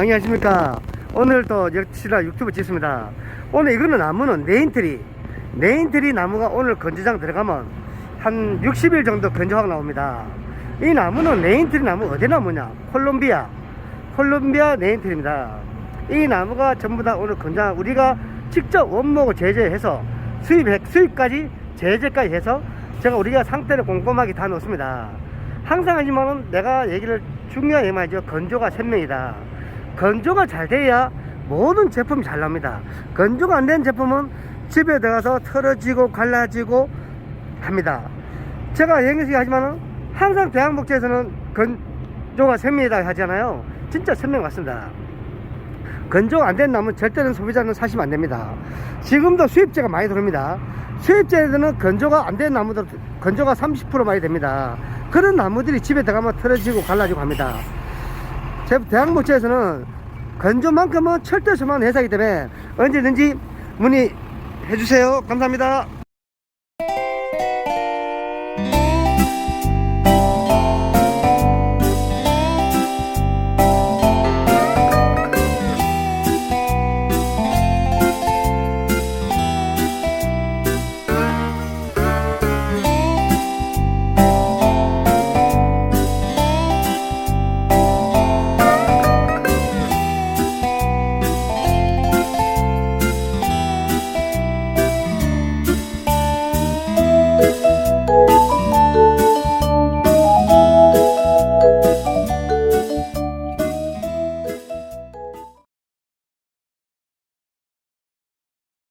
안녕하십니까. 오늘 또 역시나 유튜브 찍습니다. 오늘 이거는 나무는 네인트리. 네인트리 나무가 오늘 건조장 들어가면 한 60일 정도 건조하고 나옵니다. 이 나무는 네인트리 나무 어디 나무냐? 콜롬비아. 콜롬비아 네인트리입니다. 이 나무가 전부 다 오늘 건조장 우리가 직접 원목을 제재해서 수입, 수입까지 제재까지 해서 제가 우리가 상태를 꼼꼼하게 다 놓습니다. 항상 하지만은 내가 얘기를 중요한 게 말이죠. 건조가鮮明이다. 건조가 잘 돼야 모든 제품이 잘 납니다. 건조가 안 된 제품은 집에 들어가서 털어지고 갈라지고 합니다. 제가 얘기식 하지만 항상 대항복제에서는 건조가 셉니다 하잖아요. 진짜 선명 같습니다 건조가 안 된 나무 절대는 소비자는 사시면 안 됩니다. 지금도 수입제가 많이 들어옵니다. 수입제에서는 건조가 안 된 나무도 건조가 30% 많이 됩니다. 그런 나무들이 집에 들어가면 틀어지고 갈라지고 합니다. 제 대학 모체에서는 건조만큼은 소만 회사이기 때문에 언제든지 문의해 주세요. 감사합니다.